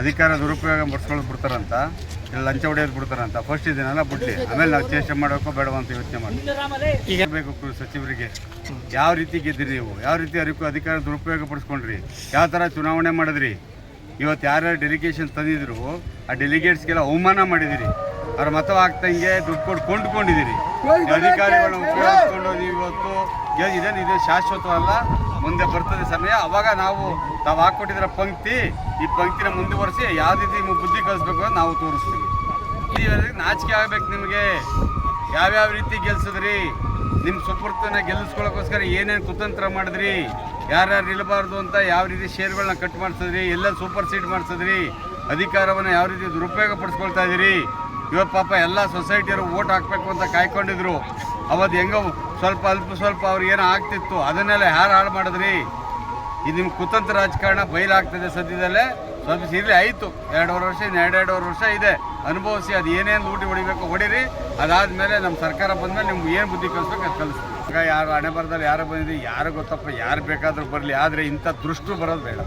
ಅಧಿಕಾರ ದುರುಪಯೋಗ ಪಡಿಸ್ಕೊಳ್ಳೋದು ಬಿಡ್ತಾರಂತ, ಇಲ್ಲ ಲಂಚ ಹೊಡೆಯೋದು ಬಿಡ್ತಾರಂತ. ಫಸ್ಟ್ ಇದನ್ನೆಲ್ಲ ಬಿಡ್ಲಿ. ಆಮೇಲೆ ನಾವು ಚೇಷ್ಟೆ ಮಾಡಬೇಕು ಬೇಡವ ಅಂತ ಯೋಚನೆ ಮಾಡಿ. ಈಗ ಬೇಕು ಸಚಿವರಿಗೆ. ಯಾವ ರೀತಿ ಗೆದ್ದಿರಿ ನೀವು? ಯಾವ ರೀತಿ ಅದಕ್ಕೂ ಅಧಿಕಾರ ದುರುಪಯೋಗ ಪಡಿಸ್ಕೊಂಡ್ರಿ? ಯಾವ ಥರ ಚುನಾವಣೆ ಮಾಡಿದ್ರಿ? ಇವತ್ತು ಯಾರ್ಯಾರು ಡೆಲಿಗೇಷನ್ ತಂದಿದ್ರು, ಆ ಡೆಲಿಗೇಟ್ಸ್ಗೆಲ್ಲ ಅವಮಾನ ಮಾಡಿದಿರಿ. ಅವ್ರ ಮತವಾಗ್ತಂಗೆ ದುಡ್ಡು ಕೊಟ್ಟು ಕೊಂಡ್ಕೊಂಡಿದ್ದೀರಿ ಅಧಿಕಾರಿಗಳು ಉಪಯೋಗಿಸ್ಕೊಂಡು ಇದೇನು ಇದು ಶಾಶ್ವತವಲ್ಲ ಮುಂದೆ ಬರ್ತದೆ ಸಮಯ. ಅವಾಗ ನಾವು ತಾವು ಹಾಕ್ಕೊಟ್ಟಿದ್ರ ಪಂಕ್ತಿ. ಈ ಪಂಕ್ತಿನ ಮುಂದುವರಿಸಿ ಯಾವ ರೀತಿ ನಿಮ್ಗೆ ಬುದ್ಧಿ ಕಲಿಸ್ಬೇಕು ಅಂತ ನಾವು ತೋರಿಸ್ತೀವಿ. ಇಲ್ಲಿವರೆಗೆ ನಾಚಿಕೆ ಆಗ್ಬೇಕು ನಿಮಗೆ. ಯಾವ್ಯಾವ ರೀತಿ ಗೆಲ್ಸಿದ್ರಿ? ನಿಮ್ಮ ಸುಪುರ್ತನ ಗೆಲ್ಲಿಸ್ಕೊಳ್ಳೋಕ್ಕೋಸ್ಕರ ಏನೇನು ಕುತಂತ್ರ ಮಾಡಿದ್ರಿ? ಯಾರ್ಯಾರು ನಿಲ್ಲಬಾರ್ದು ಅಂತ ಯಾವ ರೀತಿ ಶೇರ್ಗಳನ್ನ ಕಟ್ ಮಾಡ್ಸಿದ್ರಿ? ಎಲ್ಲ ಸೂಪರ್ ಸೀಟ್ ಮಾಡಿಸಿದ್ರಿ? ಅಧಿಕಾರವನ್ನು ಯಾವ ರೀತಿ ದುರುಪಯೋಗ ಪಡಿಸ್ಕೊಳ್ತಾ ಇದ್ದೀರಿ? ಇವತ್ತು ಪಾಪ ಎಲ್ಲ ಸೊಸೈಟಿಯವರು ಓಟ್ ಹಾಕಬೇಕು ಅಂತ ಕಾಯ್ಕೊಂಡಿದ್ರು. ಅವತ್ತು ಹೆಂಗೋ ಸ್ವಲ್ಪ ಅಲ್ಪ ಸ್ವಲ್ಪ ಅವ್ರಿಗೆ ಏನೋ ಆಗ್ತಿತ್ತು. ಅದನ್ನೆಲ್ಲ ಯಾರು ಹಾಳು ಮಾಡಿದ್ರಿ? ಇದು ನಿಮ್ಮ ಕುತಂತ್ರ ರಾಜಕಾರಣ ಬಯಲಾಗ್ತದೆ ಸದ್ಯದಲ್ಲೇ. ಸ್ವಲ್ಪ ಇರಲಿ ಆಯಿತು. ಎರಡೂವರೆ ವರ್ಷ ಇನ್ನು ಎರಡೆರಡೂವರೆ ವರ್ಷ ಇದೆ. ಅನುಭವಿಸಿ ಅದು ಏನೇನು ಊಟಿ ಹೊಡಿಬೇಕು ಹೊಡೀರಿ. ಅದಾದಮೇಲೆ ನಮ್ಮ ಸರ್ಕಾರ ಬಂದಮೇಲೆ ನಿಮ್ಗೆ ಏನು ಬುದ್ಧಿ ಕಲಿಸ್ಬೇಕು ಅದು ಕಲಿಸ್ತೀವಿ ಈಗ ಯಾರು ಹಣೆ ಬರದಲ್ಲಿ ಯಾರು ಬಂದಿದ್ದೀವಿ ಯಾರು ಗೊತ್ತಪ್ಪ? ಯಾರು ಬೇಕಾದರೂ ಬರಲಿ. ಆದರೆ ಇಂಥ ದೃಷ್ಟು ಬರೋದು ಬೇಡ.